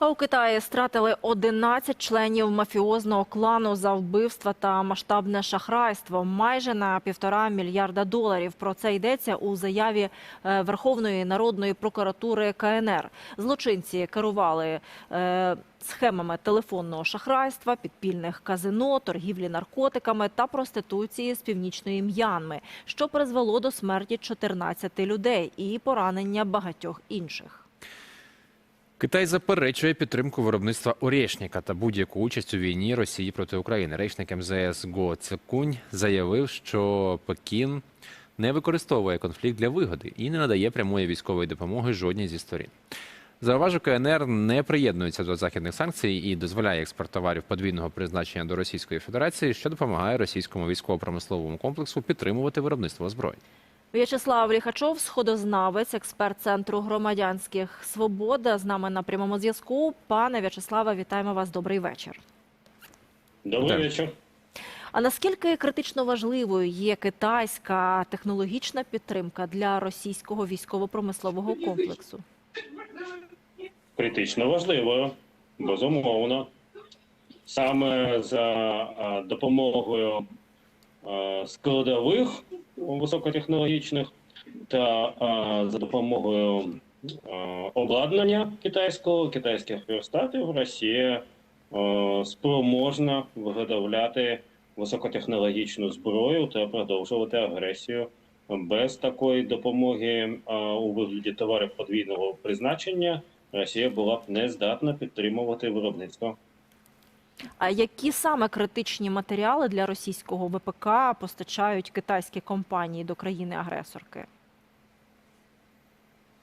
А у Китаї стратили 11 членів мафіозного клану за вбивства та масштабне шахрайство майже на півтора мільярда доларів. Про це йдеться у заяві е, Верховної народної прокуратури КНР. Злочинці керували е, схемами телефонного шахрайства, підпільних казино, торгівлі наркотиками та проституції з північної М'янми, що призвело до смерті 14 людей і поранення багатьох інших. Китай заперечує підтримку виробництва орєшника та будь-яку участь у війні Росії проти України. Речник МЗС Го Цекунь заявив, що Пекін не використовує конфлікт для вигоди і не надає прямої військової допомоги жодній зі сторін. Зауважу, КНР не приєднується до західних санкцій і дозволяє експорт товарів подвійного призначення до Російської Федерації, що допомагає російському військово-промисловому комплексу підтримувати виробництво зброї. В'ячеслав Ліхачов, сходознавець, експерт Центру громадянських свобод, з нами на прямому зв'язку. Пане В'ячеславе, вітаємо вас. Добрий вечір. Добрий вечір. А наскільки критично важливою є китайська технологічна підтримка для російського військово-промислового комплексу? Критично важливо, безумовно. Саме за допомогою складових високотехнологічних та за допомогою обладнання китайського, китайських верстатів Росія спроможна виготовляти високотехнологічну зброю та продовжувати агресію. Без такої допомоги у вигляді товарів подвійного призначення Росія була б не здатна підтримувати виробництво. А які саме критичні матеріали для російського ВПК постачають китайські компанії до країни-агресорки?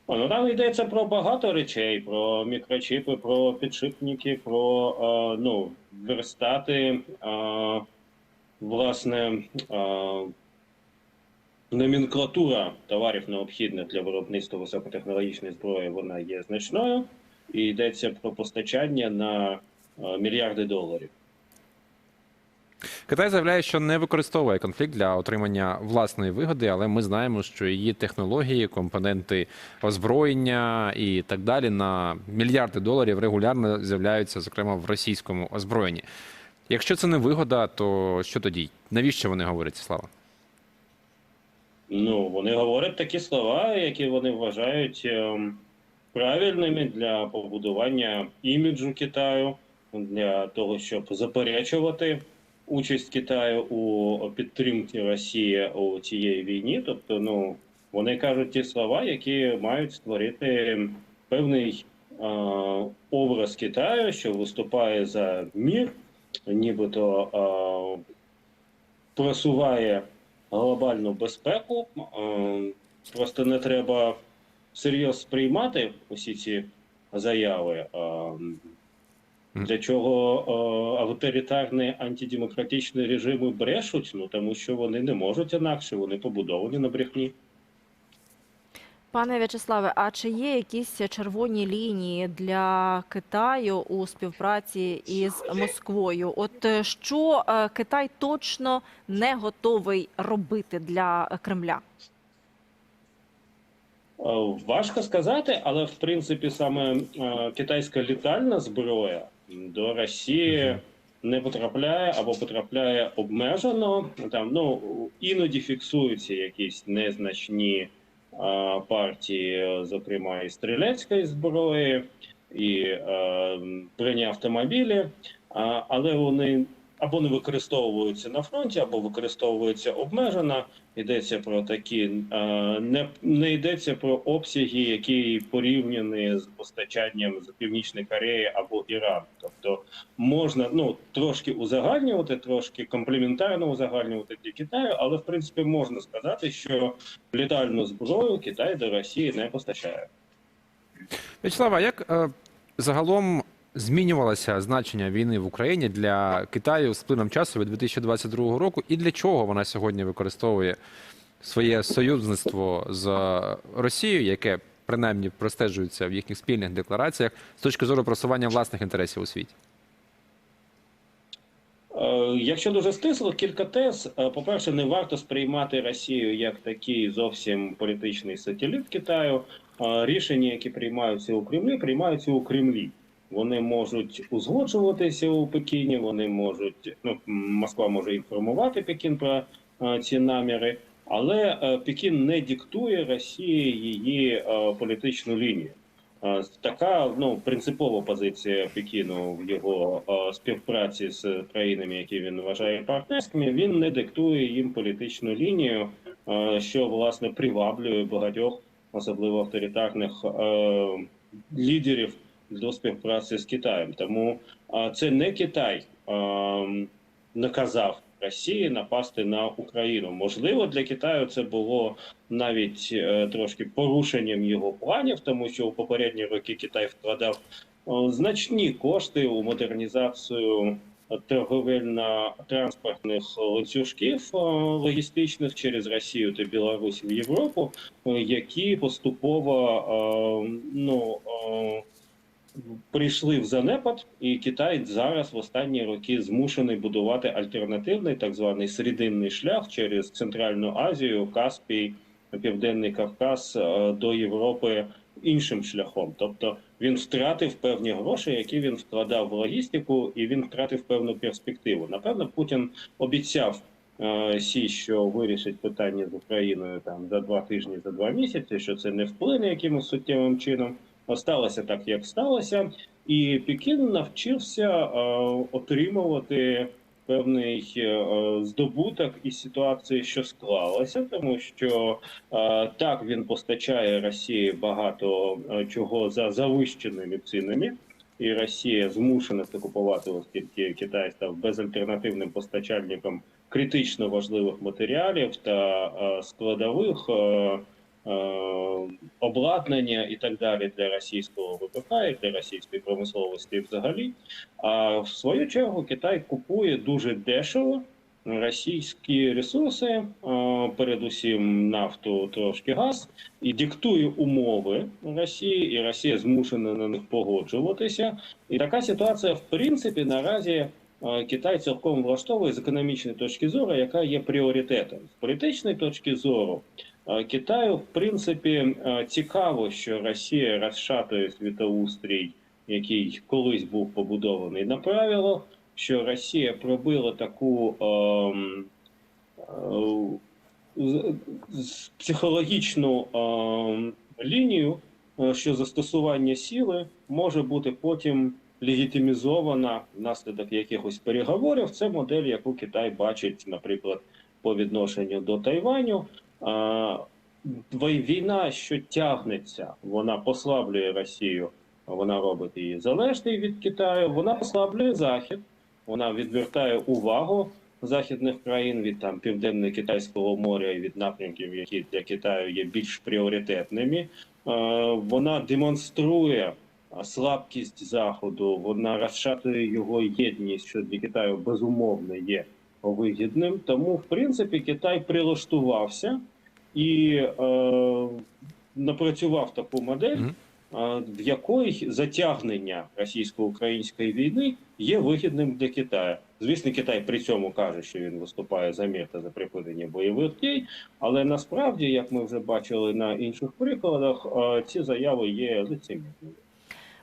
Ну там йдеться про багато речей: про мікрочіпи, про підшипники, про а, ну, верстати, а, власне, а, номенклатура товарів необхідних для виробництва високотехнологічної зброї, вона є значною. І йдеться про постачання на мільярди доларів. Китай заявляє, що не використовує конфлікт для отримання власної вигоди, але ми знаємо, що її технології, компоненти озброєння і так далі на мільярди доларів регулярно з'являються, зокрема в російському озброєнні. Якщо це не вигода, то що тоді? Навіщо вони говорять ці слова? Ну, вони говорять такі слова, які вони вважають ем, правильними для побудування іміджу Китаю, для того, щоб заперечувати участь Китаю у підтримці Росії у цієї війні. Тобто, ну вони кажуть ті слова, які мають створити певний е, образ Китаю, що виступає за мір, нібито е, просуває глобальну безпеку. Е, Просто не треба всерйоз сприймати усі ці заяви. Е, Для чого е, авторитарні антидемократичні режими брешуть? Ну тому що вони не можуть інакше, вони побудовані на брехні. Пане В'ячеславе, а чи є якісь червоні лінії для Китаю у співпраці із Москвою? От е, що е, Китай точно не готовий робити для Кремля? Е, Важко сказати, але в принципі саме китайська літальна зброя до Росії не потрапляє або потрапляє обмежено. Там ну іноді фіксуються якісь незначні е, партії, зокрема і стрілецької зброї, і е, броні автомобілі, а, але вони або не використовуються на фронті, або використовуються обмежено. Йдеться про такі не, не йдеться про обсяги, які порівняні з постачанням з Північної Кореї або Ірану. Тобто можна ну трошки узагальнювати, трошки комплементарно узагальнювати для Китаю, але в принципі можна сказати, що літальну зброю Китай до Росії не постачає. В'ячеслав, а як е, загалом змінювалося значення війни в Україні для Китаю з плином часу від 2022 року, і для чого вона сьогодні використовує своє союзництво з Росією, яке принаймні простежується в їхніх спільних деклараціях з точки зору просування власних інтересів у світі? Е, Якщо дуже стисло, кілька тез. Е, По-перше, не варто сприймати Росію як такий зовсім політичний сателіт Китаю. Е, Рішення, які приймаються у Кремлі, приймаються у Кремлі. Вони можуть узгоджуватися у Пекіні. Вони можуть ну Москва може інформувати Пекін про ці наміри, але е, Пекін не диктує Росії її е, політичну лінію. Е, Така ну принципова позиція Пекіну в його співпраці з країнами, які він вважає партнерськими. Він не диктує їм політичну лінію, що власне приваблює багатьох, особливо авторитарних лідерів до співпраці з Китаєм. Тому це не Китай е, наказав Росії напасти на Україну. Можливо, для Китаю це було навіть е, трошки порушенням його планів, тому що у попередні роки Китай вкладав е, значні кошти у модернізацію торговельно-транспортних ланцюжків е, логістичних через Росію та Білорусь в Європу, е, які поступово е, ну. е, Прийшли в занепад, і Китай зараз в останні роки змушений будувати альтернативний так званий серединний шлях через Центральну Азію, Каспій, Південний Кавказ е, до Європи іншим шляхом. Тобто він втратив певні гроші, які він вкладав в логістику, і він втратив певну перспективу. Напевно, Путін обіцяв е, Сі, що вирішить питання з Україною там за два тижні, за два місяці, що це не вплине якимось суттєвим чином. Сталося так, як сталося, і Пекін навчився е, отримувати певний е, здобуток із ситуації, що склалася, тому що е, так він постачає Росії багато чого за завищеними цінами. І Росія змушена це оскільки Китай став безальтернативним постачальником критично важливих матеріалів та складових обладнання і так далі для російського ВПК і для російської промисловості взагалі. А в свою чергу Китай купує дуже дешево російські ресурси, е, передусім нафту, трошки газ, і диктує умови Росії, і Росія змушена на них погоджуватися. І така ситуація, в принципі, наразі. е, Китай цілком влаштовує з економічної точки зору, яка є пріоритетом. З політичної точки зору е, Китаю, в принципі, е, цікаво, що Росія розшатує світоустрій, який колись був побудований на правилах, що Росія пробила таку ем, е, з- з- психологічну ем, лінію, е, що застосування сили може бути потім легітимізована внаслідок якихось переговорів. Це модель, яку Китай бачить, наприклад, по відношенню до Тайваню. Війна, що тягнеться, вона послаблює Росію, вона робить її залежною від Китаю. Вона послаблює Захід, вона відвертає увагу західних країн від там південно-китайського моря і від напрямків, які для Китаю є більш пріоритетними. Вона демонструє слабкість заходу, вона розшатує його єдність, що для Китаю безумовно є вигідним. Тому, в принципі, Китай прилаштувався і е, напрацював таку модель, е, в якої затягнення російсько-української війни є вигідним для Китаю. Звісно, Китай при цьому каже, що він виступає за мир та за припинення бойових дій, але насправді, як ми вже бачили на інших прикладах, е, ці заяви є лицемірними.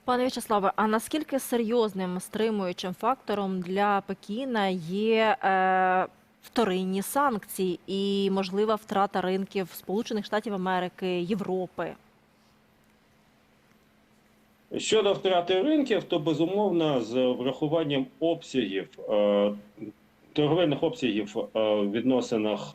Пане В'ячеславе, а наскільки серйозним стримуючим фактором для Пекіна є е, вторинні санкції і можлива втрата ринків Сполучених Штатів Америки, Європи? Щодо втрати ринків, то безумовно з врахуванням обсягів е, торговельних обсягів е, відносинах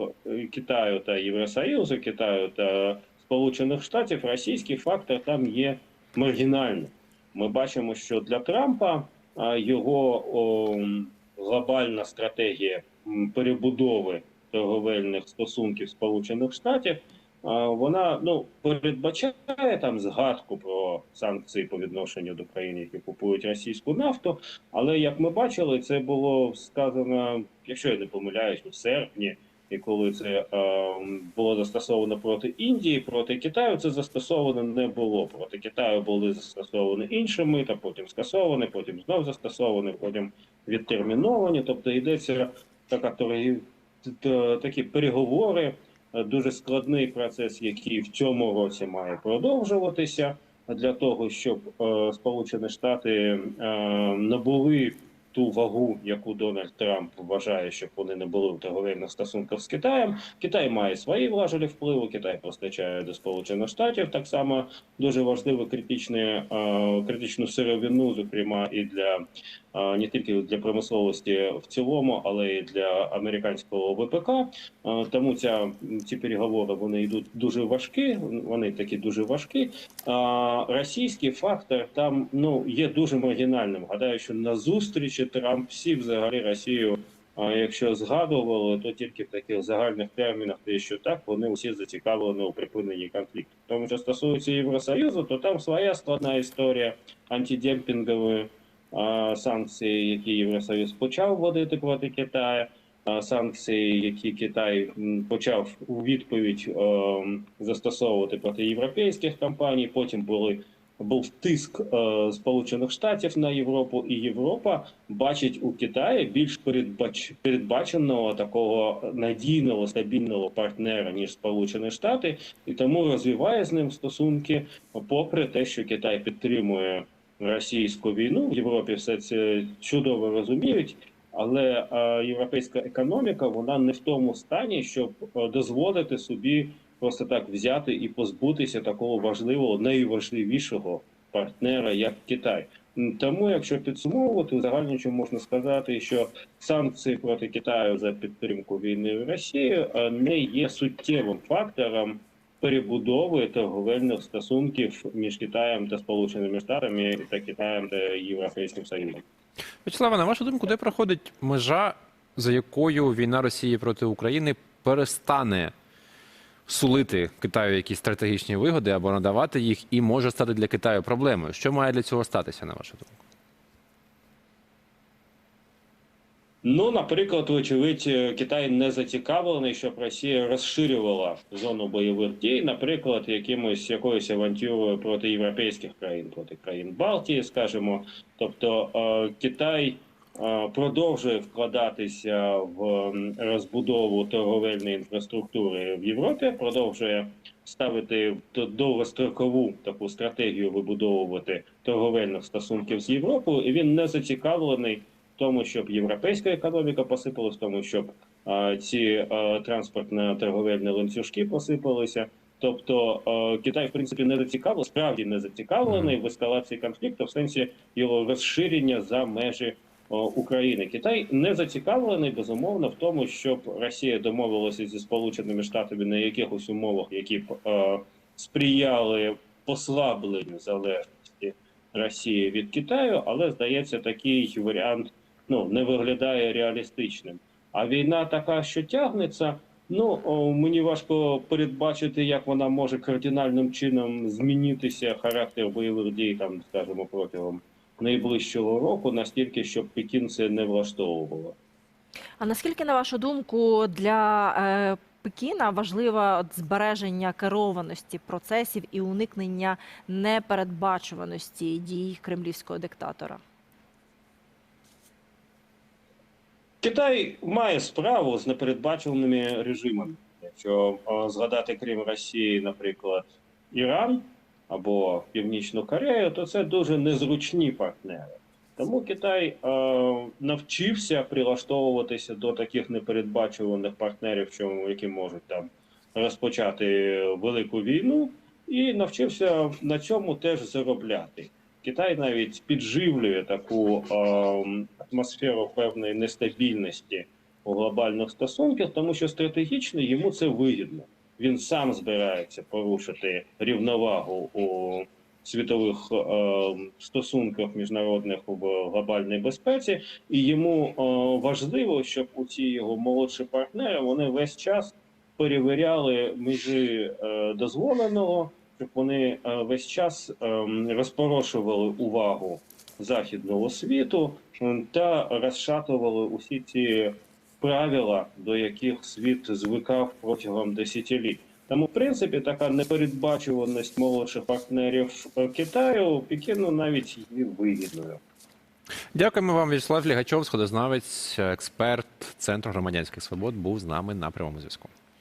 Китаю та Євросоюзу, Китаю та Сполучених Штатів, російський фактор там є маргінальним. Ми бачимо, що для Трампа його о, глобальна стратегія перебудови торговельних стосунків Сполучених Штатів вона ну передбачає там згадку про санкції по відношенню до країн, які купують російську нафту. Але як ми бачили, це було сказано, якщо я не помиляюсь, у серпні. І коли це е, було застосовано проти Індії, проти Китаю, це застосовано не було. Проти Китаю були застосовані інші мита, потім скасовані, потім знов застосовані, потім відтерміновані. Тобто йдеться така торгів, такі переговори, е, дуже складний процес, який в цьому році має продовжуватися. для того, щоб е, Сполучені Штати е, набули ту вагу, яку Дональд Трамп вважає, щоб вони не були в торговельних стосунках з Китаєм. Китай має свої важелі впливу. Китай постачає до Сполучених Штатів так само дуже важливу критичне, е, критичну сировину, зокрема і для не тільки для промисловості в цілому, але й для американського ВПК. Тому ця ці переговори вони йдуть дуже важкі. Вони такі дуже важкі. А російський фактор там ну є дуже маргінальним. Гадаю, що на зустрічі Трамп всі взагалі Росію. А якщо згадували, то тільки в таких загальних термінах, те, що так вони усі зацікавлені у припиненні конфлікту. Тому що стосується Євросоюзу, то там своя складна історія антидемпінгові а, санкції, які Євросоюз почав вводити проти Китаю. Санкції, які Китай почав у відповідь застосовувати проти європейських компаній. Потім були був тиск е, Сполучених Штатів на Європу, і Європа бачить у Китаї більш передбач, передбаченого такого надійного стабільного партнера ніж Сполучені Штати, і тому розвиває з ним стосунки, попри те, що Китай підтримує російську війну. В Європі все це чудово розуміють. Але е, європейська економіка вона не в тому стані, щоб е, дозволити собі просто так взяти і позбутися такого важливого, найважливішого партнера, як Китай. Тому, якщо підсумовувати, узагальнюючи можна сказати, що санкції проти Китаю за підтримку війни в Росії е, не є суттєвим фактором перебудови торговельних стосунків між Китаєм та Сполученими Штатами та Китаєм та Європейським Союзом. Вячеслава, на вашу думку, де проходить межа, за якою війна Росії проти України перестане сулити Китаю якісь стратегічні вигоди або надавати їх, і може стати для Китаю проблемою? Що має для цього статися, на вашу думку? Ну, наприклад, вочевидь, Китай не зацікавлений, щоб Росія розширювала зону бойових дій, наприклад, якимось якоюсь авантюрою проти європейських країн, проти країн Балтії, скажімо. Тобто е, Китай е, продовжує вкладатися в розбудову торговельної інфраструктури в Європі, продовжує ставити довгострокову таку стратегію вибудовувати торговельних стосунків з Європою, і він не зацікавлений тому, щоб європейська економіка посипалась, в тому, щоб а, ці а, транспортно-торговельні ланцюжки посипалися. Тобто Китай, в принципі, не зацікавлений, справді не зацікавлений в ескалації конфлікту, в сенсі його розширення за межі України. Китай не зацікавлений безумовно в тому, щоб Росія домовилася зі Сполученими Штатами на якихось умовах, які б а, сприяли послабленню залежності Росії від Китаю, але здається, такий варіант ну не виглядає реалістичним. А війна така, що тягнеться. Ну мені важко передбачити, як вона може кардинальним чином змінитися характер бойових дій, там скажімо, протягом найближчого року, настільки, щоб Пекін це не влаштовувало. А наскільки, на вашу думку, для е, Пекіна важливо збереження керованості процесів і уникнення непередбачуваності дій кремлівського диктатора? Китай має справу з непередбаченими режимами. Якщо згадати крім Росії, наприклад, Іран або Північну Корею, то це дуже незручні партнери. Тому Китай е, навчився прилаштовуватися до таких непередбачуваних партнерів, які можуть там розпочати велику війну, і навчився на цьому теж заробляти. Китай навіть підживлює таку е, атмосферу певної нестабільності у глобальних стосунках, тому що стратегічно йому це вигідно. Він сам збирається порушити рівновагу у світових е, стосунках міжнародних в глобальній безпеці, і йому е, важливо, щоб у ці його молодші партнери вони весь час перевіряли межі е, дозволеного, щоб вони е, весь час е, розпорошували увагу західного світу та розшатували усі ці правила, до яких світ звикав протягом десятиліть. Тому, в принципі, така непередбачуваність молодших партнерів Китаю Пекіну навіть є вигідною. Дякуємо вам, Вячеслав Лігачов, сходознавець, експерт Центру громадянських свобод, був з нами на прямому зв'язку.